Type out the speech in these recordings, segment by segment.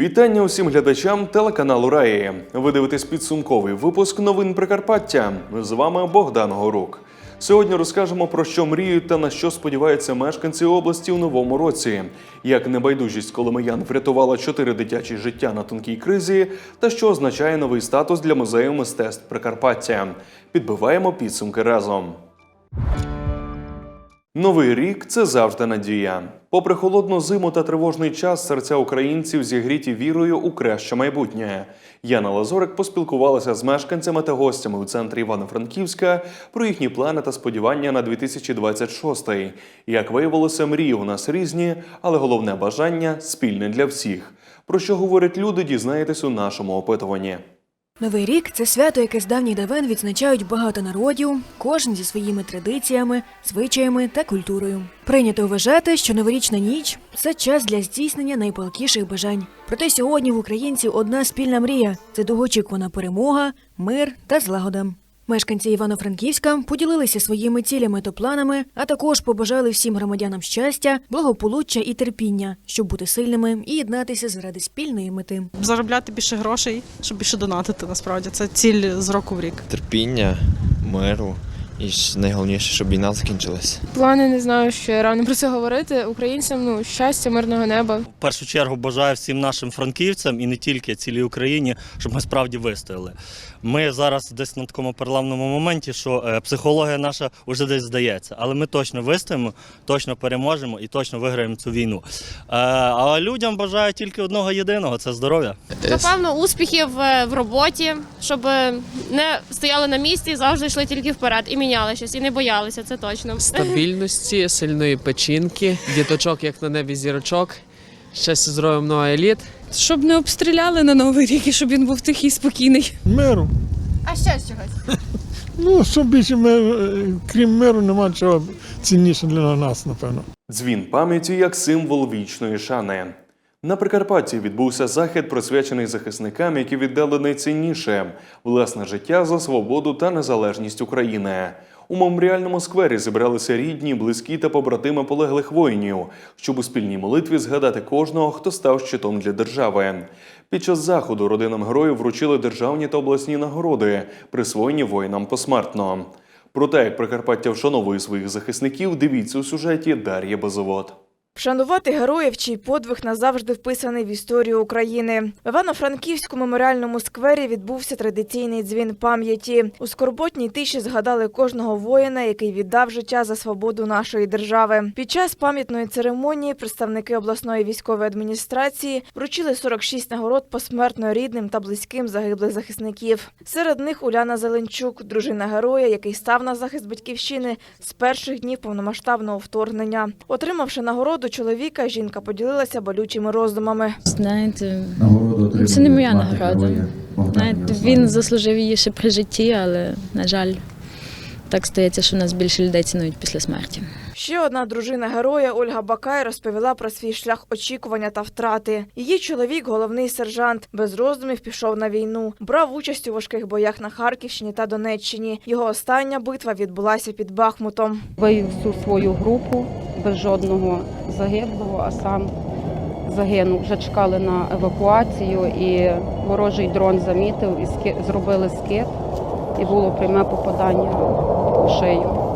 Вітання усім глядачам телеканалу Раї. Ви дивитесь підсумковий випуск новин Прикарпаття. З вами Богдан Горук. Сьогодні розкажемо про що мріють та на що сподіваються мешканці області у новому році, як небайдужість коломиян врятувала чотири дитячі життя на тонкій кризі, та що означає новий статус для музею мистецтв Прикарпаття. Підбиваємо підсумки разом. Новий рік це завжди надія. Попри холодну зиму та тривожний час, серця українців зігріті вірою у краще майбутнє. Яна Лазорик поспілкувалася з мешканцями та гостями у центрі Івано-Франківська про їхні плани та сподівання на 2026. Як виявилося, мрії у нас різні, але головне бажання спільне для всіх. Про що говорять люди, дізнаєтесь у нашому опитуванні. Новий рік це свято, яке з давніх давен відзначають багато народів, кожен зі своїми традиціями, звичаями та культурою. Прийнято вважати, що новорічна ніч це час для здійснення найпалкіших бажань. Проте сьогодні в українців одна спільна мрія це довгоочікувана перемога, мир та злагода. Мешканці Івано-Франківська поділилися своїми цілями та планами, а також побажали всім громадянам щастя, благополуччя і терпіння, щоб бути сильними і єднатися заради спільної мети. заробляти більше грошей, щоб більше донатити. Насправді це ціль з року в рік. терпіння, миру і найголовніше, щоб війна закінчилась. Плани не знаю, що рано про це говорити. Українцям ну щастя, мирного неба. В першу чергу бажаю всім нашим франківцям і не тільки цілій Україні, щоб ми справді вистояли. Ми зараз десь на такому переламному моменті, що е, психологія наша вже десь здається, але ми точно вистоїмо, точно переможемо і точно виграємо цю війну. Е, А людям бажаю тільки одного єдиного це здоров'я. Напевно, успіхів е, в роботі, щоб е, не стояли на місці, завжди йшли тільки вперед і міняли щось, і не боялися, це точно. стабільності, сильної печінки, діточок, як на небі зірочок, щастя, здоров'я, много еліт. Щоб не обстріляли на новий рік і щоб він був тихий, спокійний. Миру. А ще з чогось? Ну, що більше мир, е, крім миру, нема чого цінніше для нас, напевно. Дзвін пам'яті як символ вічної шани. На Прикарпатті відбувся захід, присвячений захисникам, які віддали найцінніше власне життя за свободу та незалежність України. У меморіальному сквері зібралися рідні, близькі та побратими полеглих воїнів, щоб у спільній молитві згадати кожного, хто став щитом для держави. Під час заходу родинам героїв вручили державні та обласні нагороди, присвоєні воїнам посмертно. Про те, як Прикарпаття вшановує своїх захисників, дивіться у сюжеті Дар'я Безовод. Вшанувати героїв, чий подвиг назавжди вписаний в історію України. В Івано-Франківську меморіальному сквері відбувся традиційний дзвін пам'яті. У скорботній тиші згадали кожного воїна, який віддав життя за свободу нашої держави. Під час пам'ятної церемонії представники обласної військової адміністрації вручили 46 нагород посмертно рідним та близьким загиблих захисників. Серед них Уляна Зеленчук, дружина героя, який став на захист батьківщини з перших днів повномасштабного вторгнення. Отримавши нагороду чоловіка, жінка поділилася болючими роздумами. Знаєте, це не моя нагорода. Знаєте, він заслужив її ще при житті, але, на жаль, так стається, що нас більше людей цінують після смерті. Ще одна дружина героя Ольга Бакай розповіла про свій шлях очікування та втрати. Її чоловік, головний сержант, без роздумів пішов на війну, брав участь у важких боях на Харківщині та Донеччині. Його остання битва відбулася під Бахмутом. вивів всю свою групу без жодного загиблого, а сам загинув. Вже чекали на евакуацію, і ворожий дрон замітив і ски- зробили скид, і було пряме попадання в шию.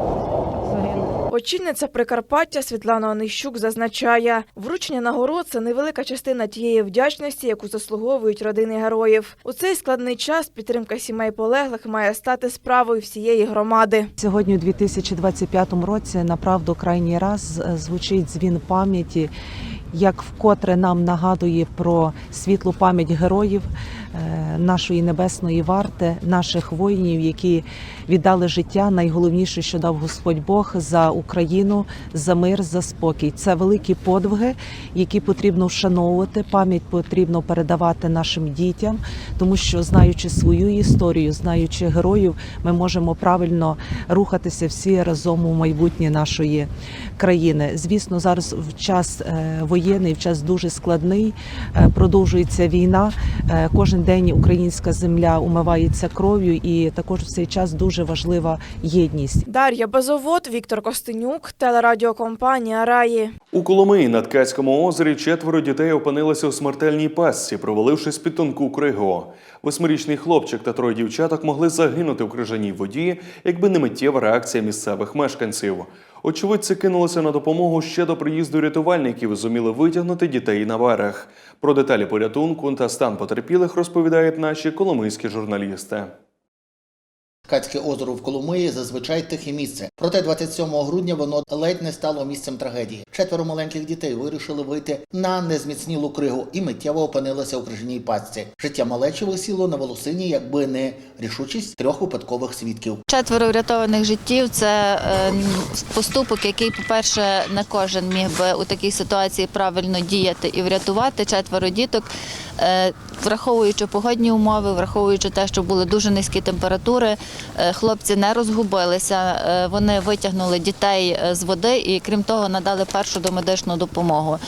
Очільниця Прикарпаття Світлана Онищук зазначає, вручення нагород це невелика частина тієї вдячності, яку заслуговують родини героїв. У цей складний час підтримка сімей полеглих має стати справою всієї громади. Сьогодні, у 2025 році, направду крайній раз звучить дзвін пам'яті, як вкотре нам нагадує про світлу пам'ять героїв нашої небесної варти, наших воїнів, які віддали життя. Найголовніше, що дав Господь Бог за Україну, за мир, за спокій. Це великі подвиги, які потрібно вшановувати. Пам'ять потрібно передавати нашим дітям, тому що знаючи свою історію, знаючи героїв, ми можемо правильно рухатися всі разом у майбутнє нашої країни. Звісно, зараз в час е, воєнний, в час дуже складний. Е, Продовжується війна. Е, Кожен день українська земля умивається кров'ю, і також в цей час дуже важлива єдність. Дар'я Безовод, Віктор Костенюк, телерадіокомпанія Раї. У Коломиї на Ткацькому озері четверо дітей опинилися у смертельній пастці, провалившись під тонку кригу. Восьмирічний хлопчик та троє дівчаток могли загинути в крижаній воді, якби не миттєва реакція місцевих мешканців. Очевидці кинулися на допомогу ще до приїзду рятувальників і зуміли витягнути дітей на берег. Про деталі порятунку та стан потерпілих розповідають наші коломийські журналісти. Кацьке озеро в Коломиї зазвичай тихе місце. Проте 27 грудня воно ледь не стало місцем трагедії. Четверо маленьких дітей вирішили вийти на незміцнілу кригу і миттєво опинилися у крижаній пастці. Життя малечі висіло на волосині, якби не рішучість трьох випадкових свідків. Четверо врятованих життів це е, поступок, який, по-перше, не кожен міг би у такій ситуації правильно діяти і врятувати четверо діток, е, враховуючи погодні умови, враховуючи те, що були дуже низькі температури. е, Хлопці не розгубилися, е, вони витягнули дітей е, з води і, крім того, надали першу домедичну допомогу.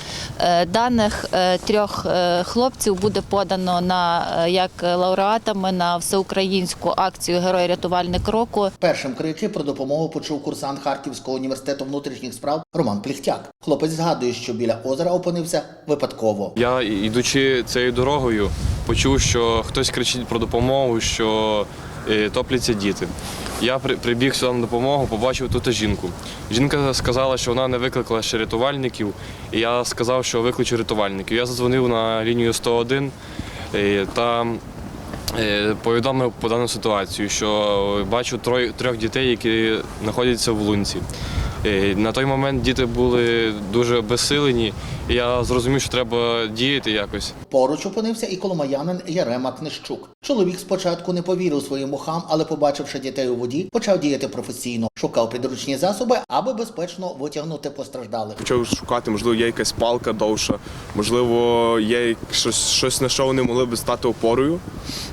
Даних трьох хлопців буде подано на як лауреатами на всеукраїнську акцію Герой рятувальник року. Першим крики про допомогу почув курсант Харківського університету внутрішніх справ Роман Пліхтяк. Хлопець згадує, що біля озера опинився випадково. Я, ідучи цією дорогою, почув, що хтось кричить про допомогу, що е, топляться діти. Я прибіг сюди на допомогу, побачив тут жінку. Жінка сказала, що вона не викликала ще рятувальників, і я сказав, що викличу рятувальників. Я задзвонив на лінію 101 е, та е, повідомив по дану ситуацію, що бачу трьох дітей, які знаходяться в лунці. Е, На той момент діти були дуже безсилені, і я зрозумів, що треба діяти якось. Поруч опинився і коломаянин Ярема Книщук. Чоловік спочатку не повірив своїм ухам, але, побачивши дітей у воді, почав діяти професійно. Шукав підручні засоби, аби безпечно витягнути постраждалих. Почав шукати, можливо, є якась палка довша, можливо, є щось, щось на що вони могли б стати опорою.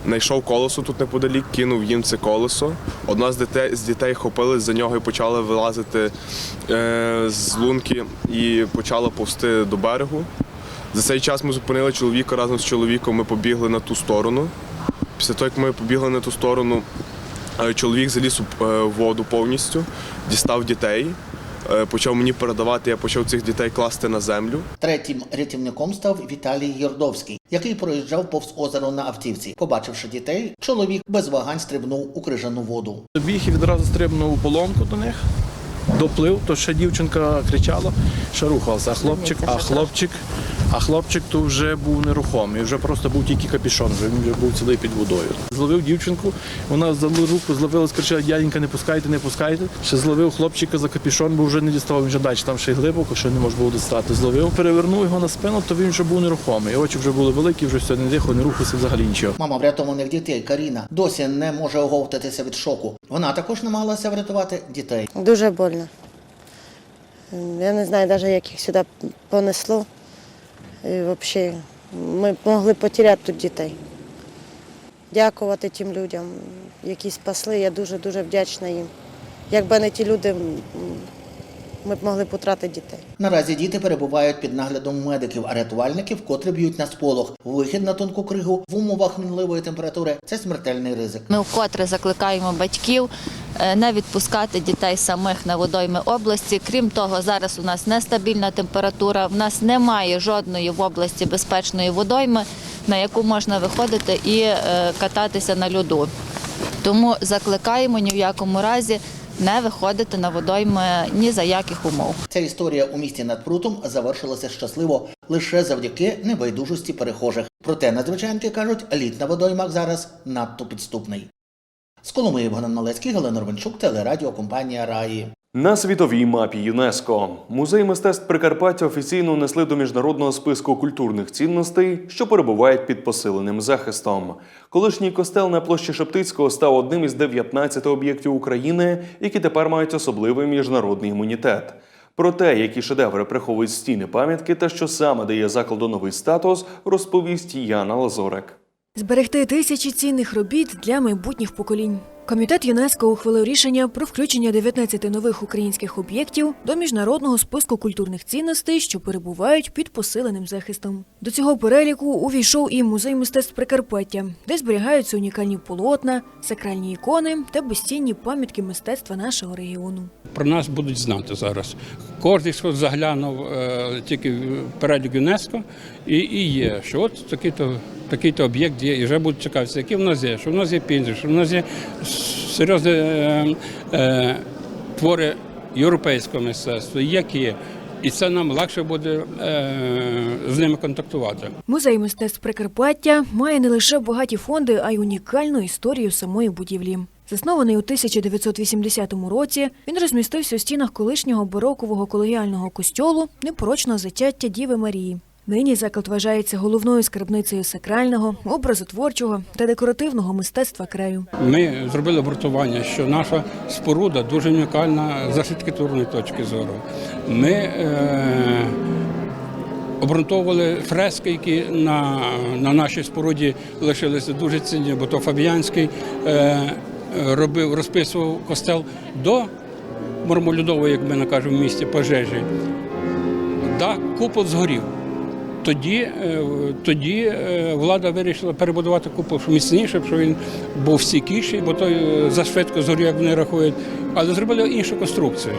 Знайшов колесо тут неподалік, кинув їм це колесо. Одна з дітей, з дітей хопились за нього і почали вилазити з лунки і почала повсти до берегу. За цей час ми зупинили чоловіка разом з чоловіком. Ми побігли на ту сторону. Після того, як ми побігли на ту сторону, е, чоловік заліз у е, воду повністю, дістав дітей, е, почав мені передавати, я почав цих дітей класти на землю. Третім рятівником став Віталій Йордовський, який проїжджав повз озеро на автівці. Побачивши дітей, чоловік без вагань стрибнув у крижану воду. Біг і відразу стрибнув у полонку до них, доплив, то ще дівчинка кричала, що рухався, а хлопчик, а хлопчик, а хлопчик то вже був нерухомий, вже просто був тільки капішон, вже він вже був цілий під водою. Зловив дівчинку, вона за руку зловила, скричала, дяденька, не пускайте, не пускайте. Ще зловив хлопчика за капішон, бо вже не діставав, він вже далі там ще й глибоко, ще не можна було дістати. Зловив, перевернув його на спину, то він вже був нерухомий. Очі вже були великі, вже все не дихав, не рухався взагалі нічого. Мама врятованих дітей Каріна досі не може оговтатися від шоку. Вона також намагалася врятувати дітей. Дуже больно. Я не знаю навіть, як їх сюди понесло. Взагалі, ми могли потеряти тут дітей. Дякувати тим людям, які спасли. Я дуже-дуже вдячна їм. Якби не ті люди, ми б могли б втратити дітей. Наразі діти перебувають під наглядом медиків, а рятувальників, котрі б'ють на сполох. Вихід на тонку кригу в умовах мінливої температури це смертельний ризик. Ми вкотре закликаємо батьків е, не відпускати дітей самих на водойми області. Крім того, зараз у нас нестабільна температура. В нас немає жодної в області безпечної водойми, на яку можна виходити і е, кататися на льоду. Тому закликаємо ні в якому разі не виходити на водойми ні за яких умов. Ця історія у місті над прутом завершилася щасливо лише завдяки небайдужості перехожих. Проте надзвичайники кажуть, лід на водоймах зараз надто підступний. З Коломиї Богдан Малецький, Галина Рванчук, телерадіокомпанія Раї. На світовій мапі ЮНЕСКО музей мистецтв Прикарпаття офіційно внесли до міжнародного списку культурних цінностей, що перебувають під посиленим захистом. Колишній костел на площі Шептицького став одним із 19 об'єктів України, які тепер мають особливий міжнародний імунітет. Про те, які шедеври приховують стіни пам'ятки та що саме дає закладу новий статус, розповість Яна Лазорек. Зберегти тисячі цінних робіт для майбутніх поколінь. Комітет ЮНЕСКО ухвалив рішення про включення 19 нових українських об'єктів до міжнародного списку культурних цінностей, що перебувають під посиленим захистом. До цього переліку увійшов і музей мистецтв Прикарпаття, де зберігаються унікальні полотна, сакральні ікони та безцінні пам'ятки мистецтва нашого регіону. Про нас будуть знати зараз. Кожен, хто заглянув е, тільки в перелік ЮНЕСКо, і, і є, що от такий-то такий-то об'єкт є, і вже будуть цікавитися, які в нас є, що в нас є пінзель, що в нас є серйозні е, е, твори європейського мистецтва, які. І це нам легше буде е, з ними контактувати. Музей мистецтв Прикарпаття має не лише багаті фонди, а й унікальну історію самої будівлі. Заснований у 1980 році, він розмістився у стінах колишнього барокового колегіального костьолу непорочного зачаття Діви Марії. Нині заклад вважається головною скарбницею сакрального, образотворчого та декоративного мистецтва краю. Ми зробили обґрунтування, що наша споруда дуже унікальна з архітектурної точки зору. Ми е, обґрунтовували фрески, які на, на нашій споруді лишилися дуже цінні, бо то Фабіянський е, робив, розписував костел до Мармолюдової, як ми накажемо, в місті пожежі. Да, купол згорів. Тоді, е, тоді е, влада вирішила перебудувати купол міцніше, щоб він був стійкіший, бо той е, зашвидко згорів, як вони рахують, але зробили іншу конструкцію.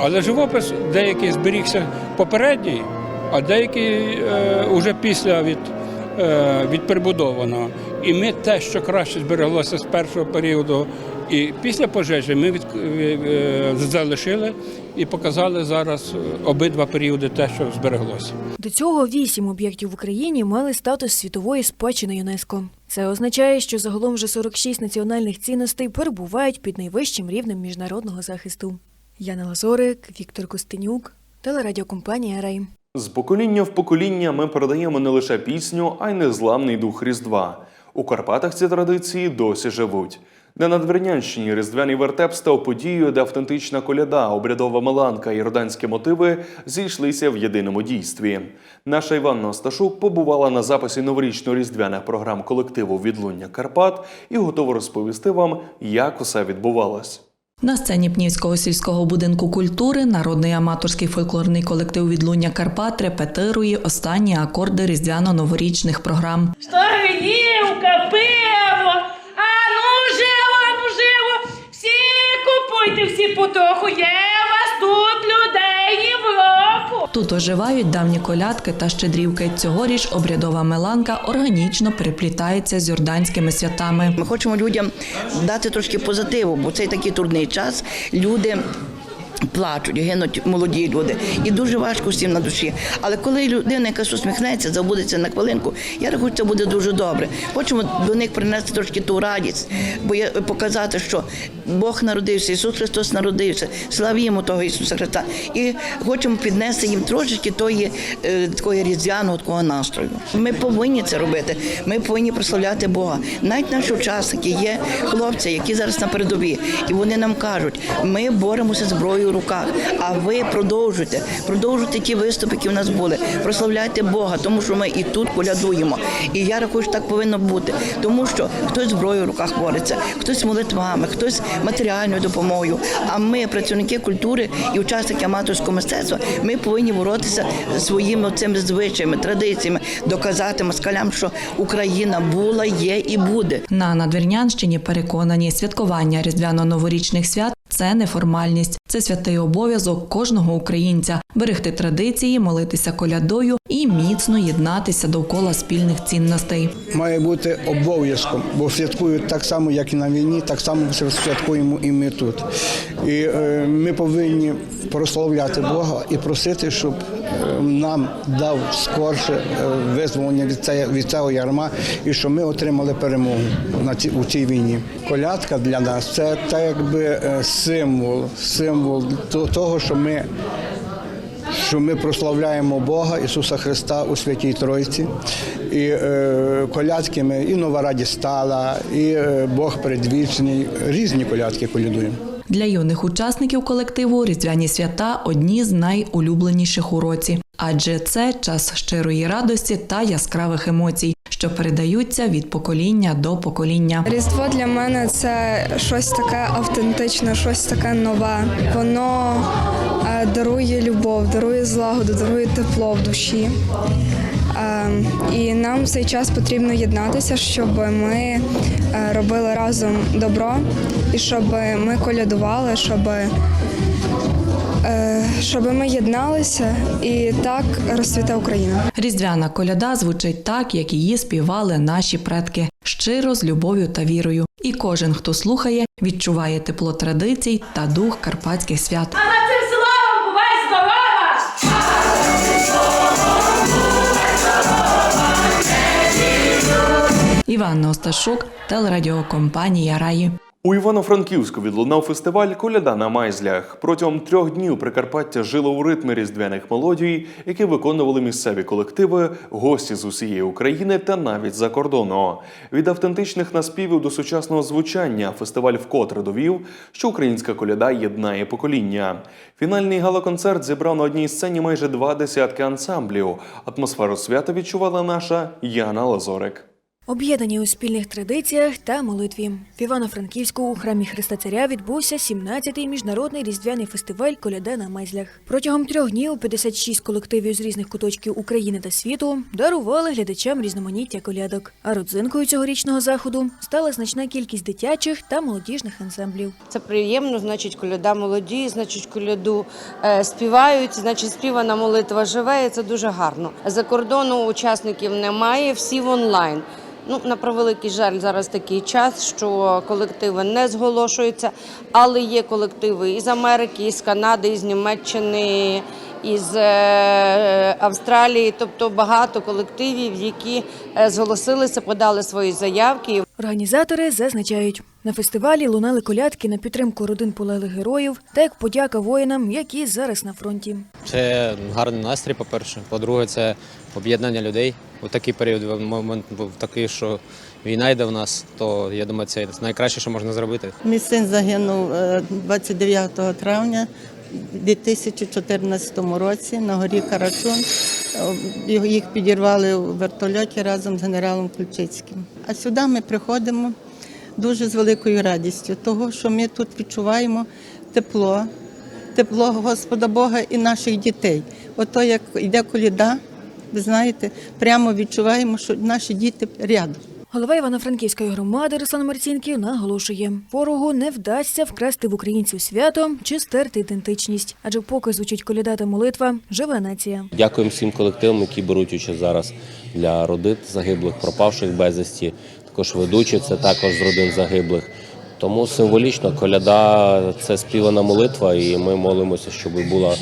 Але живопис деякий зберігся попередній, а деякий вже після від, від перебудованого. І ми те, що краще збереглося з першого періоду і після пожежі, ми від, е, е, залишили і показали зараз обидва періоди те, що збереглося. До цього вісім об'єктів в Україні мали статус світової спадщини ЮНЕСКо. Це означає, що загалом вже 46 національних цінностей перебувають під найвищим рівнем міжнародного захисту. Яна Лазорик, Віктор Костенюк, телерадіокомпанія Рей. З покоління в покоління ми передаємо не лише пісню, а й незламний дух Різдва. У Карпатах ці традиції досі живуть. На Надвірнянщині різдвяний вертеп став подією, де автентична коляда, обрядова меланка і роданські мотиви зійшлися в єдиному дійстві. Наша Іванна Осташук побувала на записі новорічно-різдвяних програм колективу Відлуння Карпат і готова розповісти вам, як усе відбувалось. На сцені Пнівського сільського будинку культури народний аматорський фольклорний колектив Відлуння Карпат репетирує останні акорди різдвяно-новорічних програм. Штагнівка, пиво, а ну ну всі купуйте, всі потоху, є у вас тут людей Європу. Тут оживають давні колядки та щедрівки. Цьогоріч обрядова меланка органічно переплітається з юрданськими святами. Ми хочемо людям дати трошки позитиву, бо цей такий трудний час. Люди. Плачуть, гинуть молоді люди, і дуже важко всім на душі. Але коли людина якась усміхнеться, забудеться на хвилинку, я рахую, це буде дуже добре. Хочемо до них принести трошки ту радість, бо я показати, що Бог народився, Ісус Христос народився, славімо того Ісуса Христа. І хочемо піднести їм трошечки тої е, такої різдвяного такого настрою. Ми повинні це робити. Ми повинні прославляти Бога. Навіть наші учасники є хлопці, які зараз на передовій, і вони нам кажуть, ми боремося зброєю в руках. А ви продовжуйте, продовжуйте ті виступи, які в нас були. Прославляйте Бога, тому що ми і тут колядуємо. І я рахую, що так повинно бути, тому що хтось зброєю в руках бореться, хтось молитвами, хтось матеріальною допомогою. А ми, працівники культури і учасники аматорського мистецтва, ми повинні боротися своїми цими звичаями, традиціями, доказати москалям, що Україна була, є і буде. На Надвірнянщині переконані, святкування різдвяно-новорічних свят це не формальність, це святий обов'язок кожного українця берегти традиції, молитися колядою і міцно єднатися довкола спільних цінностей. Має бути обов'язком, бо святкують так само, як і на війні, так само святкуємо і ми тут. І е, ми повинні прославляти Бога і просити, щоб нам дав скорше е, визволення від цього, від цього ярма, і щоб ми отримали перемогу на ці, у цій війні. Колядка для нас це так якби е, символ, символ того, що ми що ми прославляємо Бога Ісуса Христа у Святій Тройці. І е, колядки ми і нова радість стала, і е, Бог предвічний. Різні колядки колядуємо. Для юних учасників колективу різдвяні свята одні з найулюбленіших у році, адже це час щирої радості та яскравих емоцій, що передаються від покоління до покоління. Різдво для мене це щось таке автентичне, щось таке нове. Воно е, дарує любов, дарує злагоду, дарує тепло в душі. І нам в цей час потрібно єднатися, щоб ми е, робили разом добро і щоб ми колядували, щоб, е, щоб ми єдналися і так розцвіте Україна. Різдвяна коляда звучить так, як її співали наші предки, щиро з любов'ю та вірою. І кожен, хто слухає, відчуває тепло традицій та дух карпатських свят. Іванна Осташук, телерадіокомпанія Раї. У Івано-Франківську відлунав фестиваль Коляда на майзлях. Протягом трьох днів Прикарпаття жило у ритмі різдвяних мелодій, які виконували місцеві колективи, гості з усієї України та навіть за кордону. Від автентичних наспівів до сучасного звучання фестиваль вкотре довів, що українська коляда єднає покоління. Фінальний галоконцерт зібрав на одній сцені майже два десятки ансамблів. Атмосферу свята відчувала наша Яна Лазорик. Об'єднані у спільних традиціях та молитві. В Івано-Франківську у храмі Христа Царя відбувся 17-й міжнародний різдвяний фестиваль Коляда на майзлях. Протягом трьох днів 56 колективів з різних куточків України та світу дарували глядачам різноманіття колядок. А родзинкою цьогорічного заходу стала значна кількість дитячих та молодіжних ансамблів. Це приємно, значить, коляда молоді, значить, коляду е, співають, значить, співана молитва живе, і це дуже гарно. За кордону учасників немає, всі в онлайн. Ну, на превеликий жаль, зараз такий час, що колективи не зголошуються, але є колективи із Америки, із Канади, із Німеччини, із е, Австралії, тобто багато колективів, які е, зголосилися, подали свої заявки. Організатори зазначають, на фестивалі лунали колядки на підтримку родин полеглих героїв та як подяка воїнам, які зараз на фронті. Це гарний настрій, по-перше. По-друге, це об'єднання людей. У такий період момент був такий, що війна йде в нас, то я думаю, це найкраще, що можна зробити. Мій син загинув е, 29 травня У 2014 році на горі Карачун. Е, Їх підірвали у вертольоті разом з генералом Ключицьким. А сюди ми приходимо дуже з великою радістю, того, що ми тут відчуваємо тепло, тепло Господа Бога і наших дітей. Ото як йде коліда, ви знаєте, прямо відчуваємо, що наші діти рядом. Голова Івано-Франківської громади Руслан Марцінків наголошує, ворогу не вдасться вкрасти в українців свято чи стерти ідентичність, адже поки звучить коляда та молитва, живе нація. Дякуємо всім колективам, які беруть участь зараз для родин загиблих, пропавших безвісті. Також ведучі це також з родин загиблих. Тому символічно коляда це співана молитва, і ми молимося, щоб було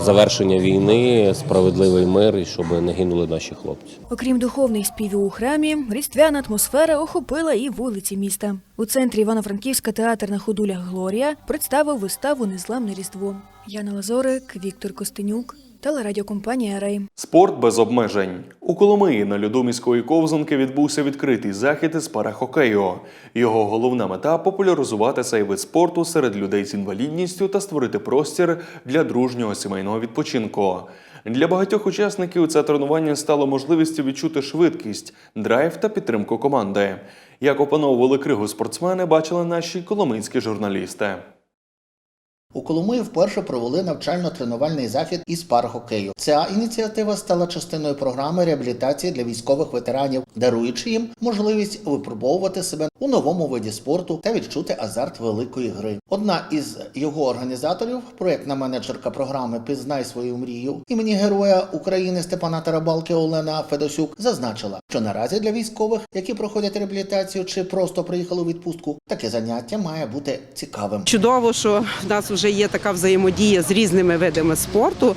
завершення війни, справедливий мир і щоб не гинули наші хлопці. Окрім духовних співів у храмі, різдвяна атмосфера охопила і вулиці міста. У центрі Івано-Франківська театр на ходулях Глорія представив виставу Незламне Різдво. Яна Лазорик, Віктор Костенюк, телерадіокомпанія Рей. Спорт без обмежень. У Коломиї на льоду міської ковзанки відбувся відкритий захід із парахокею. Його головна мета популяризувати цей вид спорту серед людей з інвалідністю та створити простір для дружнього сімейного відпочинку. Для багатьох учасників це тренування стало можливістю відчути швидкість, драйв та підтримку команди. Як опановували кригу спортсмени, бачили наші коломийські журналісти. У Коломиї вперше провели навчально-тренувальний захід із пархокею. Ця ініціатива стала частиною програми реабілітації для військових ветеранів, даруючи їм можливість випробовувати себе у новому виді спорту та відчути азарт великої гри. Одна із його організаторів, проєктна менеджерка програми Пізнай свою мрію імені Героя України Степана Тарабалки Олена Федосюк, зазначила, що наразі для військових, які проходять реабілітацію чи просто приїхали у відпустку, таке заняття має бути цікавим. Чудово, що в нас вже є така взаємодія з різними видами спорту,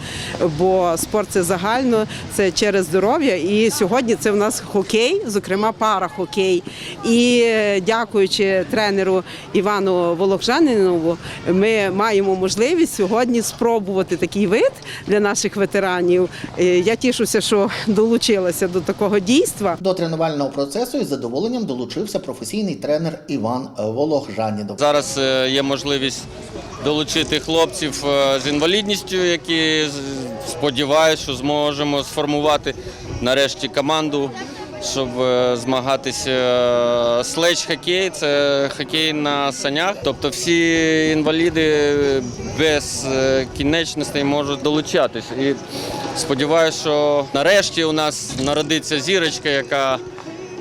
бо спорт це загально, це через здоров'я. І сьогодні це в нас хокей, зокрема парахокей. І е, дякуючи тренеру Івану Вологжанинову, ми маємо можливість сьогодні спробувати такий вид для наших ветеранів. Е, Я тішуся, що долучилася до такого дійства. До тренувального процесу із задоволенням долучився професійний тренер Іван Вологжанідов. Зараз е, є можливість долучити хлопців е, з інвалідністю, які сподіваюсь, що зможемо сформувати нарешті команду, щоб е, змагатися следж хокей це хокей на санях. Тобто всі інваліди без е, кінечностей можуть долучатись. І сподіваюся, що нарешті у нас народиться зірочка, яка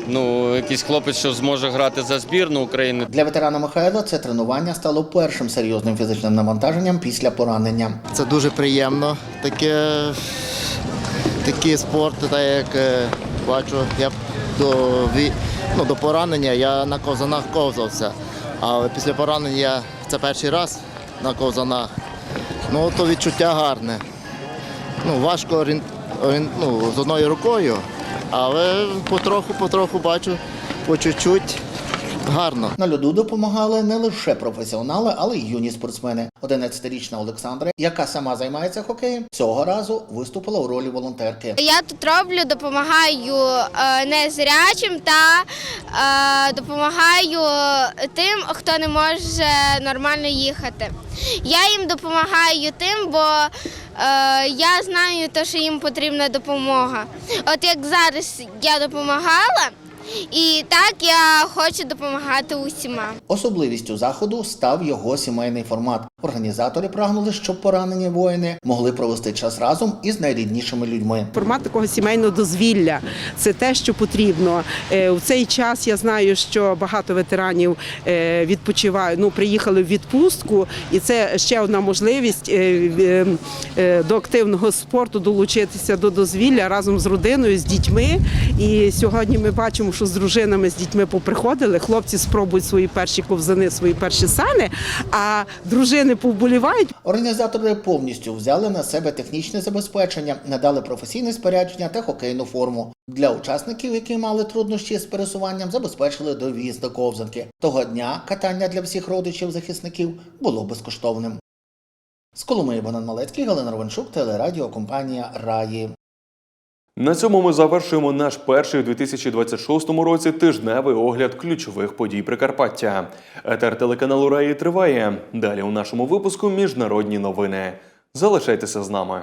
ну, якийсь хлопець, що зможе грати за збірну України. Для ветерана Михайла це тренування стало першим серйозним фізичним навантаженням після поранення. Це дуже приємно. Таке, такий спорт, так як е, бачу, я до, ну, до поранення я на ковзанах ковзався. Але після поранення це перший раз на ковзанах. Ну, то відчуття гарне. Ну, важко орієн- орієн- ну, з одною рукою, але потроху-потроху бачу, по чуть-чуть гарно. На льоду допомагали не лише професіонали, але й юні спортсмени. 11-річна Олександра, яка сама займається хокеєм, цього разу виступила у ролі волонтерки. Я тут роблю, допомагаю е, незрячим та е, допомагаю тим, хто не може нормально їхати. Я їм допомагаю тим, бо е, я знаю, те, що їм потрібна допомога. От як зараз я допомагала, і так я хочу допомагати усіма. Особливістю заходу став його сімейний формат. Організатори прагнули, щоб поранені воїни могли провести час разом із найріднішими людьми. Формат такого сімейного дозвілля це те, що потрібно. Е, В цей час я знаю, що багато ветеранів е, відпочивають, ну приїхали в відпустку, і це ще одна можливість е, до активного спорту долучитися до дозвілля разом з родиною, з дітьми. І сьогодні ми бачимо, що з дружинами, з дітьми поприходили. Хлопці спробують свої перші ковзани, свої перші сани, а дружини повболівають. Організатори повністю взяли на себе технічне забезпечення, надали професійне спорядження та хокейну форму. Для учасників, які мали труднощі з пересуванням, забезпечили довіз до ковзанки. Того дня катання для всіх родичів захисників було безкоштовним. З Коломиї Богдан Малецький, Галина Ровенчук, телерадіокомпанія Раї. На цьому ми завершуємо наш перший у 2026 році тижневий огляд ключових подій Прикарпаття. Етер телеканалу Раї триває. Далі у нашому випуску міжнародні новини. Залишайтеся з нами.